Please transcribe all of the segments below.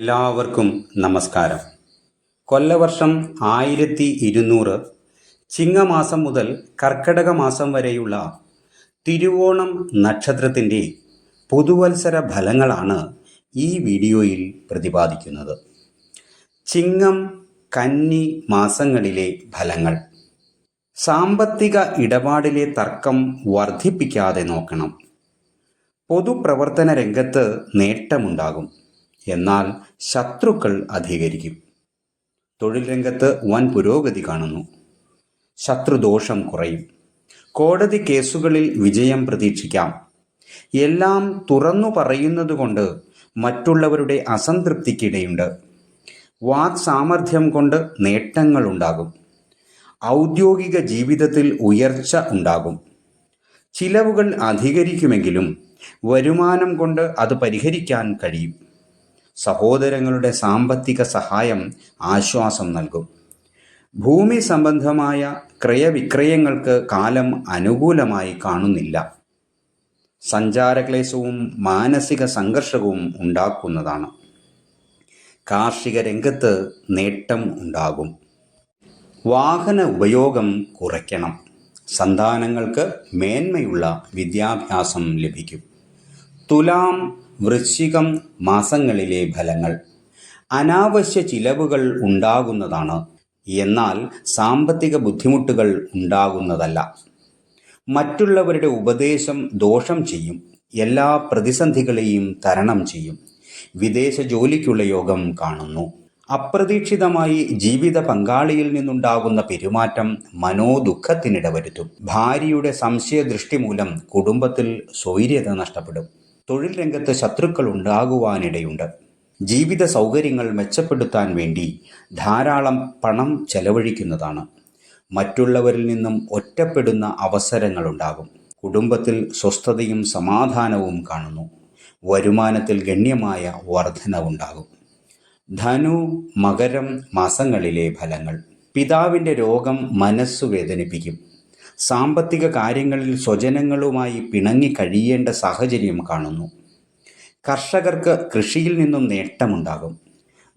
എല്ലാവർക്കും നമസ്കാരം. കൊല്ലവർഷം ആയിരത്തി ഇരുന്നൂറ് ചിങ്ങമാസം മുതൽ കർക്കടക മാസം വരെയുള്ള തിരുവോണം നക്ഷത്രത്തിന്റെ പുതുവത്സര ഫലങ്ങളാണ് ഈ വീഡിയോയിൽ പ്രതിപാദിക്കുന്നത്. ചിങ്ങം കന്നി മാസങ്ങളിലെ ഫലങ്ങൾ. സാമ്പത്തിക ഇടപാടിലെ തർക്കം വർദ്ധിപ്പിക്കാതെ നോക്കണം. പൊതുപ്രവർത്തന രംഗത്ത് നേട്ടമുണ്ടാകും. എന്നാൽ ശത്രുക്കൾ അധികരിക്കും. തൊഴിൽ രംഗത്ത് വൻ പുരോഗതി കാണുന്നു. ശത്രുദോഷം കുറയും. കോടതി കേസുകളിൽ വിജയം പ്രതീക്ഷിക്കാം. എല്ലാം തുറന്നു പറയുന്നതുകൊണ്ട് മറ്റുള്ളവരുടെ അസംതൃപ്തിക്കിടയുണ്ട്. വാക് സാമർഥ്യം കൊണ്ട് നേട്ടങ്ങളുണ്ടാകും. ഔദ്യോഗിക ജീവിതത്തിൽ ഉയർച്ച ഉണ്ടാകും. ചിലവുകൾ അധികരിക്കുമെങ്കിലും വരുമാനം കൊണ്ട് അത് പരിഹരിക്കാൻ കഴിയും. സഹോദരങ്ങളുടെ സാമ്പത്തിക സഹായം ആശ്വാസം നൽകും. ഭൂമി സംബന്ധമായ ക്രയവിക്രയങ്ങൾക്ക് കാലം അനുകൂലമായി കാണുന്നില്ല. സഞ്ചാരക്ലേശവും മാനസിക സംഘർഷവും ഉണ്ടാക്കുന്നതാണ്. കാർഷിക രംഗത്ത് നേട്ടം ഉണ്ടാകും. വാഹന ഉപയോഗം കുറയ്ക്കണം. സന്താനങ്ങൾക്ക് മേന്മയുള്ള വിദ്യാഭ്യാസം ലഭിക്കും. തുലാം വൃശ്ചികം മാസങ്ങളിലെ ഫലങ്ങൾ. അനാവശ്യ ചിലവുകൾ ഉണ്ടാകുന്നതാണ്. എന്നാൽ സാമ്പത്തിക ബുദ്ധിമുട്ടുകൾ ഉണ്ടാകുന്നതല്ല. മറ്റുള്ളവരുടെ ഉപദേശം ദോഷം ചെയ്യും. എല്ലാ പ്രതിസന്ധികളെയും തരണം ചെയ്യും. വിദേശ ജോലിക്കുള്ള യോഗം കാണുന്നു. അപ്രതീക്ഷിതമായി ജീവിത പങ്കാളിയിൽ നിന്നുണ്ടാകുന്ന പെരുമാറ്റം മനോദുഃഖത്തിനിടവരുത്തും. ഭാര്യയുടെ സംശയദൃഷ്ടി മൂലം കുടുംബത്തിൽ സ്വൈര്യത നഷ്ടപ്പെടും. തൊഴിൽ രംഗത്ത് ശത്രുക്കൾ ഉണ്ടാകുവാനിടയുണ്ട്. ജീവിത സൗകര്യങ്ങൾ മെച്ചപ്പെടുത്താൻ വേണ്ടി ധാരാളം പണം ചെലവഴിക്കുന്നതാണ്. മറ്റുള്ളവരിൽ നിന്നും ഒറ്റപ്പെടുന്ന അവസരങ്ങളുണ്ടാകും. കുടുംബത്തിൽ സ്വസ്ഥതയും സമാധാനവും കാണുന്നു. വരുമാനത്തിൽ ഗണ്യമായ വർധനവുണ്ടാകും. ധനു മകരം മാസങ്ങളിലെ ഫലങ്ങൾ. പിതാവിന്റെ രോഗം മനസ്സു വേദനിപ്പിക്കും സാമ്പത്തിക കാര്യങ്ങളിൽ സ്വജനങ്ങളുമായി പിണങ്ങി കഴിയേണ്ട സാഹചര്യം കാണുന്നു. കർഷകർക്ക് കൃഷിയിൽ നിന്നും നേട്ടമുണ്ടാകും.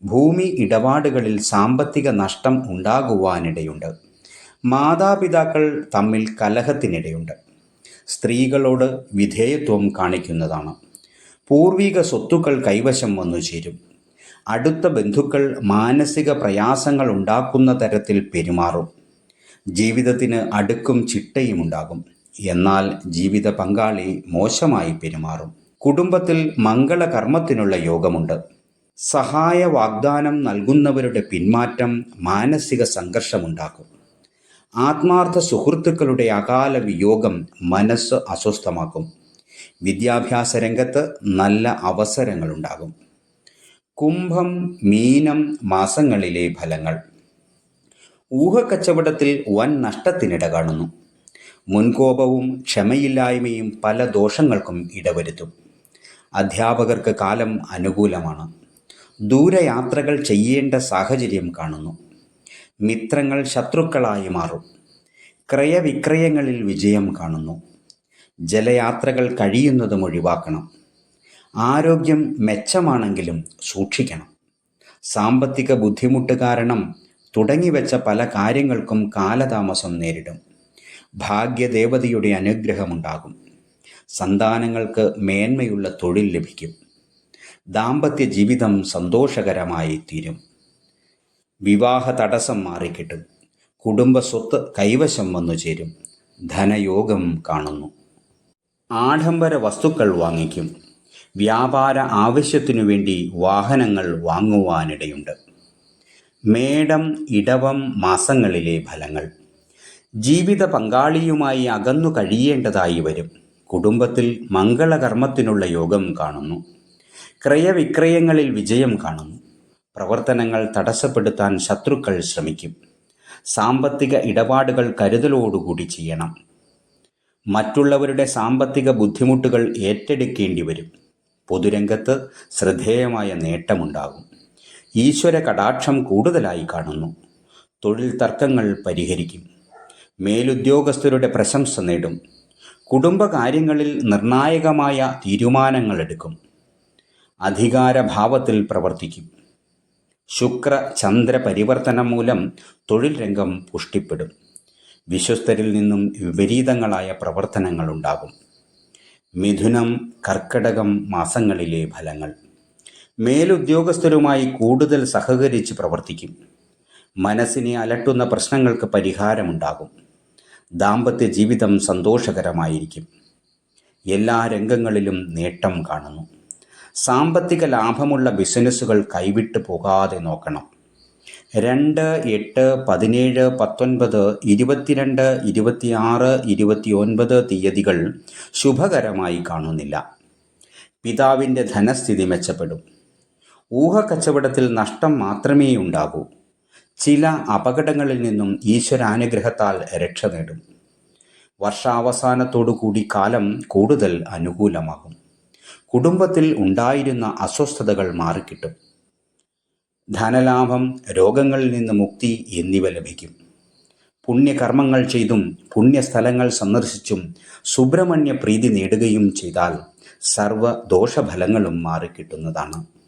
ഭൂമി ഇടപാടുകളിൽ സാമ്പത്തിക നഷ്ടം ഉണ്ടാകുവാനിടയുണ്ട്. മാതാപിതാക്കൾ തമ്മിൽ കലഹത്തിനിടയുണ്ട്. സ്ത്രീകളോട് വിധേയത്വം കാണിക്കുന്നതാണ്. പൂർവിക സ്വത്തുക്കൾ കൈവശം വന്നു ചേരും. അടുത്ത ബന്ധുക്കൾ മാനസിക പ്രയാസങ്ങൾ ഉണ്ടാക്കുന്ന തരത്തിൽ പെരുമാറും. ജീവിതത്തിന് അടുക്കും ചിട്ടയും ഉണ്ടാകും. എന്നാൽ ജീവിത പങ്കാളി മോശമായി പെരുമാറും. കുടുംബത്തിൽ മംഗളകർമ്മത്തിനുള്ള യോഗമുണ്ട്. സഹായ വാഗ്ദാനം നൽകുന്നവരുടെ പിന്മാറ്റം മാനസിക സംഘർഷമുണ്ടാക്കും. ആത്മാർത്ഥ സുഹൃത്തുക്കളുടെ അകാല വിയോഗം മനസ്സ് അസ്വസ്ഥമാക്കും. വിദ്യാഭ്യാസ രംഗത്ത് നല്ല അവസരങ്ങളുണ്ടാകും. കുംഭം മീനം മാസങ്ങളിലെ ഫലങ്ങൾ. ഊഹക്കച്ചവടത്തിൽ വൻ നഷ്ടത്തിനിട കാണുന്നു. മുൻകോപവും ക്ഷമയില്ലായ്മയും പല ദോഷങ്ങൾക്കും ഇടവരുത്തും. അധ്യാപകർക്ക് കാലം അനുകൂലമാണ്. ദൂരയാത്രകൾ ചെയ്യേണ്ട സാഹചര്യം കാണുന്നു. മിത്രങ്ങൾ ശത്രുക്കളായി മാറും. ക്രയവിക്രയങ്ങളിൽ വിജയം കാണുന്നു. ജലയാത്രകൾ കഴിയുന്നതും ഒഴിവാക്കണം. ആരോഗ്യം മെച്ചമാണെങ്കിലും സൂക്ഷിക്കണം. സാമ്പത്തിക ബുദ്ധിമുട്ട് കാരണം തുടങ്ങിവെച്ച പല കാര്യങ്ങൾക്കും കാലതാമസം നേരിടും. ഭാഗ്യദേവതയുടെ അനുഗ്രഹമുണ്ടാകും. സന്താനങ്ങൾക്ക് മേന്മയുള്ള തൊഴിൽ ലഭിക്കും. ദാമ്പത്യ ജീവിതം സന്തോഷകരമായി തീരും. വിവാഹ തടസ്സം മാറിക്കിട്ടും. കുടുംബ സ്വത്ത് കൈവശം വന്നു ചേരും. ധനയോഗം കാണുന്നു. ആഡംബര വസ്തുക്കൾ വാങ്ങിക്കും. വ്യാപാര ആവശ്യത്തിനു വേണ്ടി വാഹനങ്ങൾ വാങ്ങുവാനിടയുണ്ട്. മേടം ഇടവം മാസങ്ങളിലെ ഫലങ്ങൾ. ജീവിത പങ്കാളിയുമായി അകന്നു കഴിയേണ്ടതായി വരും. കുടുംബത്തിൽ മംഗളകർമ്മത്തിനുള്ള യോഗം കാണുന്നു. ക്രയവിക്രയങ്ങളിൽ വിജയം കാണുന്നു. പ്രവർത്തനങ്ങൾ തടസ്സപ്പെടുത്താൻ ശത്രുക്കൾ ശ്രമിക്കും. സാമ്പത്തിക ഇടപാടുകൾ കരുതലോടുകൂടി ചെയ്യണം. മറ്റുള്ളവരുടെ സാമ്പത്തിക ബുദ്ധിമുട്ടുകൾ ഏറ്റെടുക്കേണ്ടി വരും. പൊതുരംഗത്ത് ശ്രദ്ധേയമായ നേട്ടമുണ്ടാകും. ഈശ്വര കടാക്ഷം കൂടുതലായി കാണുന്നു. തൊഴിൽ തർക്കങ്ങൾ പരിഹരിക്കും. മേലുദ്യോഗസ്ഥരുടെ പ്രശംസ നേടും. കുടുംബകാര്യങ്ങളിൽ നിർണായകമായ തീരുമാനങ്ങൾ എടുക്കും. അധികാരഭാവത്തിൽ പ്രവർത്തിക്കും. ശുക്ര ചന്ദ്ര പരിവർത്തനം മൂലം തൊഴിൽ രംഗം പുഷ്ടിപ്പെടും. വിശ്വസ്തരിൽ നിന്നും വിപരീതങ്ങളായ പ്രവർത്തനങ്ങളുണ്ടാകും മിഥുനം കർക്കടകം മാസങ്ങളിലെ ഫലങ്ങൾ. മേലുദ്യോഗസ്ഥരുമായി കൂടുതൽ സഹകരിച്ച് പ്രവർത്തിക്കും. മനസ്സിനെ അലട്ടുന്ന പ്രശ്നങ്ങൾക്ക് പരിഹാരമുണ്ടാകും. ദാമ്പത്യ ജീവിതം സന്തോഷകരമായിരിക്കും. എല്ലാ രംഗങ്ങളിലും നേട്ടം കാണുന്നു. സാമ്പത്തിക ലാഭമുള്ള ബിസിനസ്സുകൾ കൈവിട്ടു പോകാതെ നോക്കണം. രണ്ട് എട്ട് പതിനേഴ് പത്തൊൻപത് ഇരുപത്തിരണ്ട് ഇരുപത്തിയാറ് ഇരുപത്തിയൊൻപത് തീയതികൾ ശുഭകരമായി കാണുന്നില്ല. പിതാവിന്റെ ധനസ്ഥിതി മെച്ചപ്പെടും. ഊഹക്കച്ചവടത്തിൽ നഷ്ടം മാത്രമേ ഉണ്ടാകൂ ചില അപകടങ്ങളിൽ നിന്നും ഈശ്വരാനുഗ്രഹത്താൽ രക്ഷ നേടും. വർഷാവസാനത്തോടു കൂടി കാലം കൂടുതൽ അനുകൂലമാകും. കുടുംബത്തിൽ ഉണ്ടായിരുന്ന അസ്വസ്ഥതകൾ മാറിക്കിട്ടും. ധനലാഭം രോഗങ്ങളിൽ നിന്ന് മുക്തി എന്നിവ ലഭിക്കും. പുണ്യകർമ്മങ്ങൾ ചെയ്തും പുണ്യസ്ഥലങ്ങൾ സന്ദർശിച്ചും സുബ്രഹ്മണ്യ പ്രീതി നേടുകയും ചെയ്താൽ സർവ ദോഷഫലങ്ങളും മാറിക്കിട്ടുന്നതാണ്.